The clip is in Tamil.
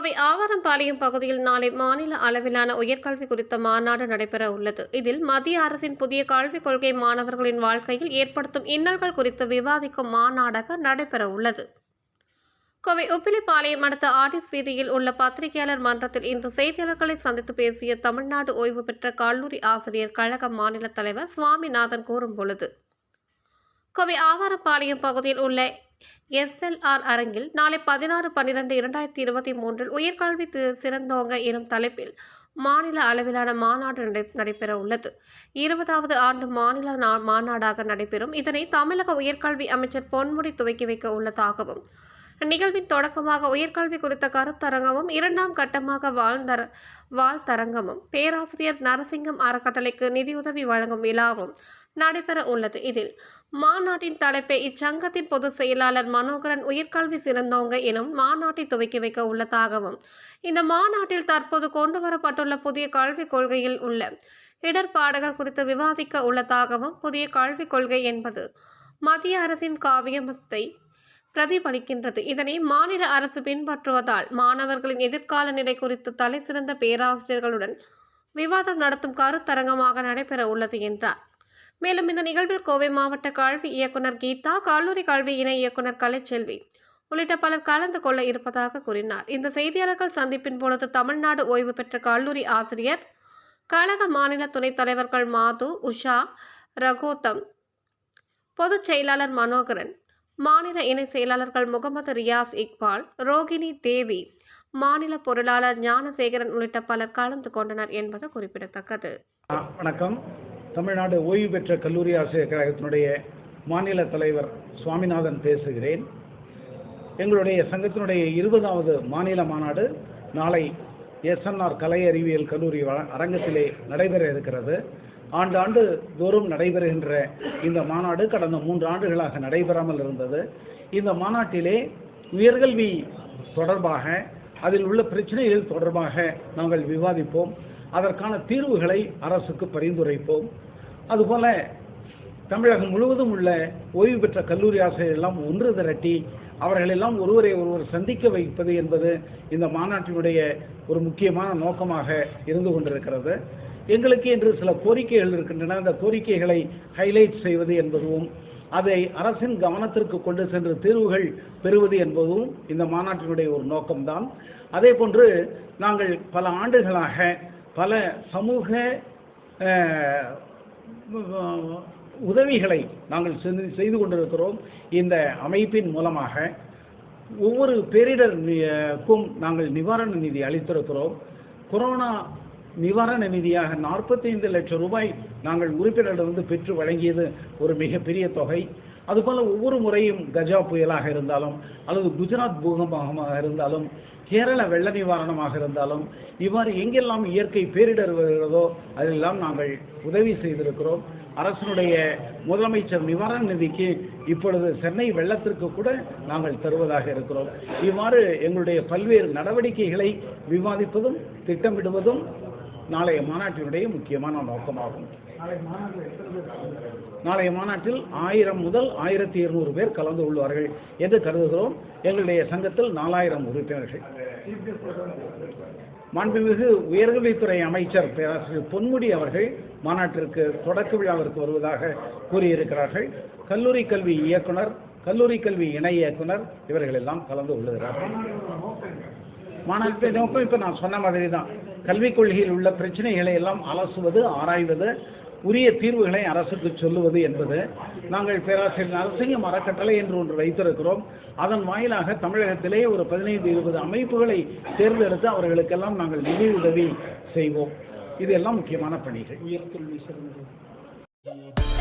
கோவை ஆவாரம்பாளையம் பகுதியில் நாளை மாநில அளவிலான உயர்கல்வி குறித்த மாநாடு நடைபெற உள்ளது. இதில் மத்திய அரசின் புதிய கல்விக் கொள்கை மாணவர்களின் வாழ்க்கையில் ஏற்படுத்தும் இன்னல்கள் குறித்து விவாதிக்கும் மாநாடாக நடைபெற உள்ளது. கோவை உப்பிலிப்பாளையம் அடுத்த ஆர்டிஸ் வீதியில் உள்ள பத்திரிகையாளர் மன்றத்தில் இன்று செய்தியாளர்களை சந்தித்து பேசிய தமிழ்நாடு ஓய்வு பெற்ற கல்லூரி ஆசிரியர் கழக மாநில தலைவர் சுவாமிநாதன் கூறும் பொழுது கோவை ஆவாரப்பாளையம் பகுதியில் உள்ள எஸ்எல்ஆர் அரங்கில் நாளை பதினாறு பன்னிரண்டு இரண்டாயிரத்தி இருபத்தி மூன்றில் உயர்கல்வி சிறந்தோங்க எனும் தலைப்பில் மாநில அளவிலான மாநாடு நடை நடைபெற உள்ளது. இருபதாவது ஆண்டு மாநில மாநாடாக நடைபெறும். இதனை தமிழக உயர்கல்வி அமைச்சர் பொன்முடி துவக்கி வைக்க உள்ளதாகவும் நிகழ்வின் தொடக்கமாக உயர்கல்வி குறித்த கருத்தரங்கமும் இரண்டாம் கட்டமாக வாழ்ந்தர வாழ்த்தரங்கமும் பேராசிரியர் நரசிங்கம் அறக்கட்டளைக்கு நிதியுதவி வழங்கும் விழாவும் நடைபெற உள்ளது. இதில் மாநாட்டின் தலைப்பை இச்சங்கத்தின் பொதுச் செயலாளர் மனோகரன் உயர்கல்வி சிறந்தோங்க எனும் மாநாட்டை துவக்கி வைக்க உள்ளதாகவும் இந்த மாநாட்டில் தற்போது கொண்டு வரப்பட்டுள்ள புதிய கல்விக் கொள்கையில் உள்ள இடர்பாடுகள் குறித்து விவாதிக்க உள்ளதாகவும் புதிய கல்விக் கொள்கை என்பது மத்திய அரசின் காவியமத்தை பிரதிபலிக்கின்றது. இதனை மாநில அரசு பின்பற்றுவதால் மாணவர்களின் எதிர்கால நிலை குறித்து தலைசிறந்த பேராசிரியர்களுடன் விவாதம் நடத்தும் கருத்தரங்கமாக நடைபெற உள்ளது என்றார். மேலும் இந்த நிகழ்வில் கோவை மாவட்ட கல்வி இயக்குனர் கீதா கல்லூரி கல்வி இணை இயக்குனர் கலைச்செல்வி உள்ளிட்ட பலர் கலந்து கொள்ள இருப்பதாக கூறினார். இந்த செய்தியாளர்கள் சந்திப்பின் பொழுது தமிழ்நாடு ஓய்வு பெற்ற கல்லூரி ஆசிரியர் கழக மாநில துணைத் தலைவர்கள் மாது உஷா ரகோத்தம் பொதுச் செயலாளர் மனோகரன் மாநில இணை செயலாளர்கள் முகமது ரியாஸ் இக்பால் ரோகிணி தேவி மாநில பொருளாளர் ஞானசேகரன் உள்ளிட்ட பலர் கலந்து கொண்டனர் என்பது குறிப்பிடத்தக்கது. வணக்கம். தமிழ்நாடு ஓய்வு பெற்ற கல்லூரி ஆசிரியர் கழகத்தினுடைய மாநில தலைவர் சுவாமிநாதன் பேசுகிறேன். எங்களுடைய சங்கத்தினுடைய இருபதாவது மாநில மாநாடு நாளை எஸ்என்ஆர் கலை அறிவியல் கல்லூரி வ- அரங்கத்திலே நடைபெற இருக்கிறது. ஆண்டாண்டு தோறும் நடைபெறுகின்ற இந்த மாநாடு கடந்த மூன்று ஆண்டுகளாக நடைபெறாமல் இருந்தது. இந்த மாநாட்டிலே உயர்கல்வி தொடர்பாக அதில் உள்ள பிரச்சனைகள் தொடர்பாக நாங்கள் விவாதிப்போம். அதற்கான தீர்வுகளை அரசுக்கு பரிந்துரைப்போம். அதுபோல தமிழகம் முழுவதும் உள்ள ஓய்வு பெற்ற கல்லூரி ஆசிரியர் எல்லாம் ஒன்று திரட்டி அவர்களெல்லாம் ஒருவரை ஒருவர் சந்திக்க வைப்பது என்பது இந்த மாநாட்டினுடைய ஒரு முக்கியமான நோக்கமாக இருந்து கொண்டிருக்கிறது. எங்களுக்கு என்று சில கோரிக்கைகள் இருக்கின்றன. அந்த கோரிக்கைகளை ஹைலைட் செய்வது என்பதும் அதை அரசின் கவனத்திற்கு கொண்டு சென்று தீர்வுகள் பெறுவது என்பதும் இந்த மாநாட்டினுடைய ஒரு நோக்கம்தான். அதே போன்று நாங்கள் பல ஆண்டுகளாக பல சமூக உதவிகளை நாங்கள் செய்து கொண்டிருக்கிறோம். இந்த அமைப்பின் மூலமாக ஒவ்வொரு பேரிடருக்கும் நாங்கள் நிவாரண நிதி அளித்திருக்கிறோம். கொரோனா நிவாரண நிதியாக 45 லட்சம் ரூபாய் நாங்கள் உறுப்பினரிடமிருந்து பெற்று வழங்கியது ஒரு மிகப்பெரிய தொகை. அதுபோல ஒவ்வொரு முறையும் கஜா புயலாக இருந்தாலும் அல்லது குஜராத் பூகம்பமாக இருந்தாலும் கேரள வெள்ள நிவாரணமாக இருந்தாலும் இவ்வாறு எங்கெல்லாம் இயற்கை பேரிடர் வருகிறதோ அதெல்லாம் நாங்கள் உதவி செய்திருக்கிறோம். அரசனுடைய முதலமைச்சர் நிவாரண நிதிக்கு இப்பொழுது சென்னை வெள்ளத்திற்கு கூட நாங்கள் தருவதாக இருக்கிறோம். இவ்வாறு எங்களுடைய பல்வேறு நடவடிக்கைகளை விவாதிப்பதும் திட்டமிடுவதும் நாளைய மாநாட்டினுடைய முக்கியமான நோக்கமாகும். நாளைய மாநாட்டில் ஆயிரம் முதல் ஆயிரத்தி இருநூறு பேர் கலந்து கொள்வார்கள். என்று கருதுகிறோம்? எங்களுடைய சங்கத்தில் நாலாயிரம் உறுப்பினர்கள். மாண்புமிகு உயர்கல்வித்துறை அமைச்சர் பேராசிரியர் பொன்முடி அவர்கள் மாநாட்டிற்கு தொடக்க விழாவிற்கு வருவதாக கூறியிருக்கிறார்கள். கல்லூரி கல்வி இயக்குனர் கல்லூரி கல்வி இணை இயக்குனர் இவர்கள் எல்லாம் கலந்து கொள்ளுகிறார்கள். மாநாட்டின் நோக்கம் இப்ப நான் சொன்ன மாதிரி தான் கல்விக் கொள்கையில் உள்ள பிரச்சனைகளை எல்லாம் அலசுவது ஆராய்வது உரிய தீர்வுகளை அரசுக்கு சொல்லுவது என்பது நாங்கள் பேராசிரியர் நரசிங்கம் அறக்கட்டளை என்று ஒன்று வைத்திருக்கிறோம். அதன் வாயிலாக தமிழகத்திலே ஒரு பதினைந்து இருபது அமைப்புகளை தேர்ந்தெடுத்து அவர்களுக்கெல்லாம் நாங்கள் நிதி உதவி செய்வோம். இதெல்லாம் முக்கியமான பணிகள். உயர்கல்வி சிறந்தது.